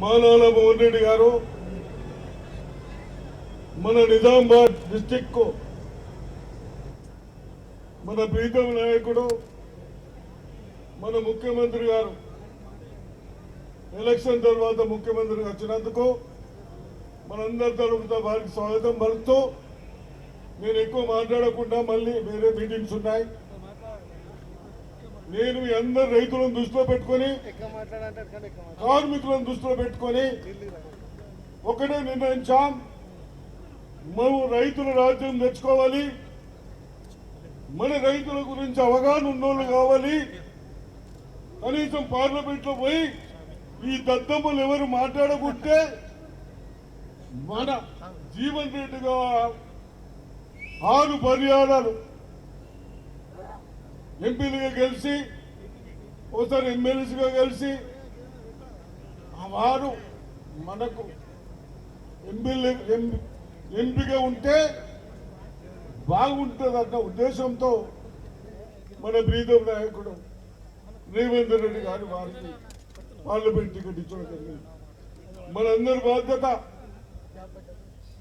మానాల మోహన్ రెడ్డి గారు మన నిజామాబాద్ డిస్టిక్ మన ప్రీతం నాయకుడు మన ముఖ్యమంత్రి గారు ఎలక్షన్ తర్వాత ముఖ్యమంత్రి వచ్చినందుకు మనందరి తరఫున వారికి స్వాగతం పలుకుతూ నేను ఎక్కువ మాట్లాడకుండా మళ్ళీ వేరే మీటింగ్స్ ఉన్నాయి. నేను అందరు రైతులను దృష్టిలో పెట్టుకొని. కార్మికులను దృష్టిలో పెట్టుకొని ఒకటే నిర్ణయించాం. మేము రైతుల రాజ్యం తెచ్చుకోవాలి. మన రైతుల గురించి అవగాహన ఉన్నోళ్ళు కావాలి. కనీసం పార్లమెంట్లో పోయి ఈ దద్దమ్మలు ఎవరు మాట్లాడకుంటే మన జీవన్ రెడ్డిగా ఆరు పర్యాయాలు ఎంపీలుగా గెలిచి ఒకసారి ఎమ్మెల్యేస్గా కలిసి ఆ వారు మనకు ఎంపీలు ఎంపీగా ఉంటే బాగుంటుందన్న ఉద్దేశంతో మన ప్రీతం నాయకుడు రేవేందర్ రెడ్డి గారు వారికి పార్లమెంట్ టికెట్ ఇచ్చడం జరిగింది. మనందరి బాధ్యత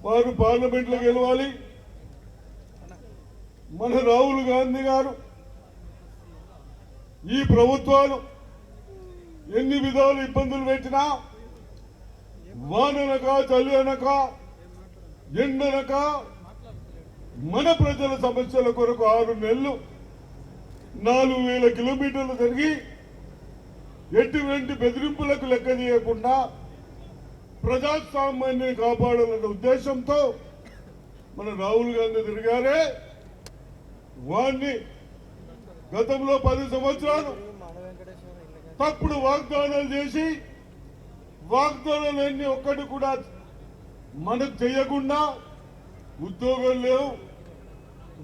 వారు పార్లమెంట్లో గెలవాలి. మన రాహుల్ గాంధీ గారు ఈ ప్రభుత్వాలు ఎన్ని విధాలు ఇబ్బందులు పెట్టినా వాననక చలి అనక ఎండనక మన ప్రజల సమస్యల కొరకు ఆరు నెలలు నాలుగు వేల కిలోమీటర్లు తిరిగి ఎటువంటి బెదిరింపులకు లెక్క చేయకుండా ప్రజాస్వామ్యాన్ని కాపాడాలన్న ఉద్దేశంతో మన రాహుల్ గాంధీ తిరిగారే. వాణ్ణి గతంలో పది సంవత్సరాలు తప్పుడు వాగ్దానాలు చేసి వాగ్దానాలన్నీ ఒక్కటి కూడా మనకు చేయకుండా ఉద్యోగాలు లేవు.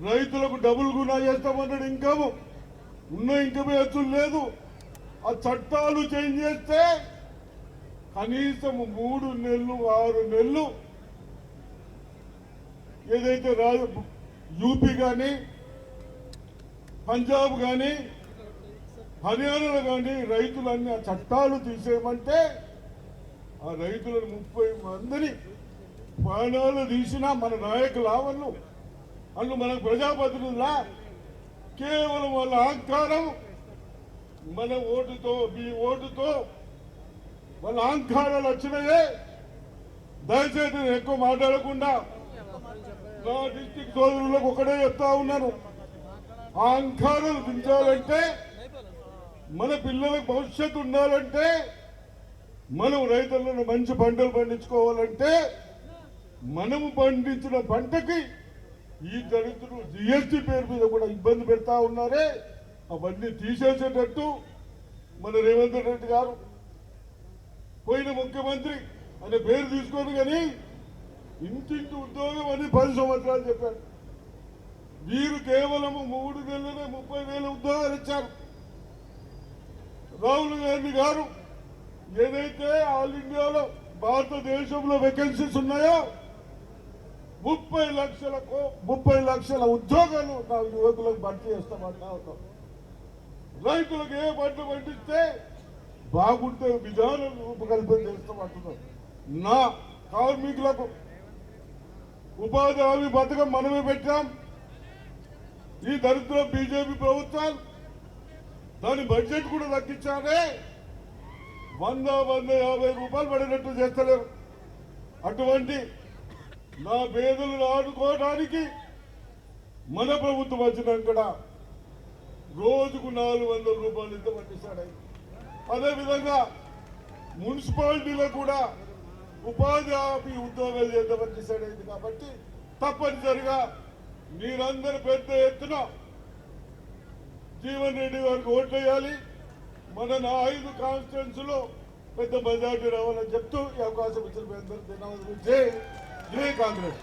రైతులకు డబుల్ గుణా చేస్తామన్నాడు ఇంకము ఉన్న ఇంకమే హెచ్చులు లేదు. ఆ చట్టాలు చేంజ్ చేస్తే కనీసం మూడు నెలలు ఆరు నెలలు ఏదైతే రాజు యూపీ కానీ పంజాబ్ కానీ హర్యానాలో కానీ రైతులన్నీ ఆ చట్టాలు తీసేయమంటే ఆ రైతులను ముప్పై మందిని ప్రాణాలు తీసినా మన నాయకులు వాళ్ళు. వాళ్ళు మన ప్రజాప్రతినిధులా. కేవలం వాళ్ళ అహంకారం మన ఓటుతో మీ ఓటుతో వాళ్ళ అహంకారాలు వచ్చినాయే. దయచేసి నేను ఎక్కువ మాట్లాడకుండా నా డిస్టిక్ సోదరులకు ఒకటే చెప్తా ఉన్నాను. అహంకారం దించాలంటే మన పిల్లలకు భవిష్యత్తు ఉండాలంటే మనం రైతులను మంచి పంటలు పండించుకోవాలంటే మనము పండించిన పంటకి ఈ దళితులు జిఎస్టీ పేరు మీద కూడా ఇబ్బంది పెడతా ఉన్నారే. అవన్నీ తీసేసేటట్టు మన రేవంత్ రెడ్డి గారు పోయిన ముఖ్యమంత్రి అనే పేరు తీసుకొని కానీ ఇంటింటి ఉద్యోగం అని పది సంవత్సరాలు చెప్పారు. వీరు కేవలం మూడు నెలలనే ముప్పై వేల ఉద్యోగాలు ఇచ్చారు. రాహుల్ గాంధీ గారు ఏదైతే ఆల్ ఇండియాలో భారతదేశంలో వేకెన్సీస్ ఉన్నాయో ముప్పై లక్షలకు ముప్పై లక్షల ఉద్యోగాలు నా యువకులకు భర్తీ చేస్తామంటా ఉన్నాం. రైతులకు ఏ పంట పండిస్తే బాగుంటే విధానం రూపకల్పన చేస్తామంటున్నాం. నా కార్మికులకు ఉపాధి హామీ పథకం మనమే పెట్టాం. ఈ దరిద్ర బీజేపీ ప్రభుత్వాలు దాని బడ్జెట్ కూడా తగ్గించాలే. వంద వంద యాభై రూపాయలు పడినట్టు చేస్తలేరు. అటువంటి నా పేదలను ఆడుకోవడానికి మన ప్రభుత్వం వచ్చినాక రోజుకు నాలుగు వందల రూపాయలు ఇంత పట్టిస్తాడు. అదేవిధంగా మున్సిపాలిటీలో కూడా ఉపాధి హామీ ఉద్యోగాలు చేద్దామని డిసైడ్ అయింది కాబట్టి తప్పనిసరిగా మీరందరూ పెద్ద ఎత్తున జీవన్ రెడ్డి గారికి ఓట్లు వేయాలి. మన నా ఐదు కాన్స్టిట్యున్సీ లో పెద్ద మెజార్టీ రావాలని చెప్తూ ఈ అవకాశం ఇచ్చిన మీ అందరికీ ధన్యవాదాలు. జై జై కాంగ్రెస్.